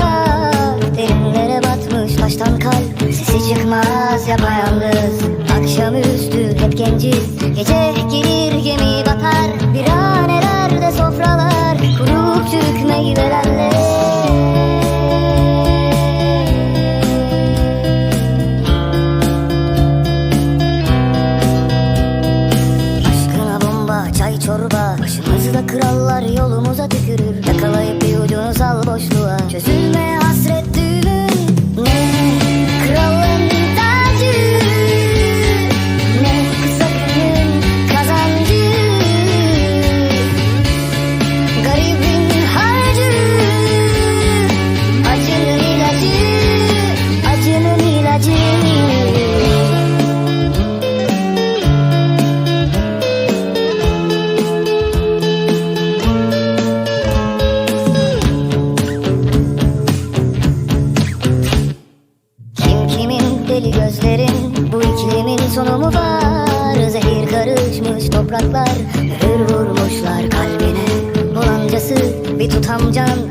hayata Derinlere batmış taştan kalp. Sesi çıkmaz yapayalnız. Akşamüstü hep genciz. Gece gelir gemi batar. Bir an ererde sofralar Kuruk Türk meyvelerle. Aşkına bomba, çay çorba. Başımızda krallar yolumuza tükürür. Yakalayıp ucunu sal boşluğa. Çözülmeye topraklar Mühür vurmuşlar kalbine. Bulancası bir tutam can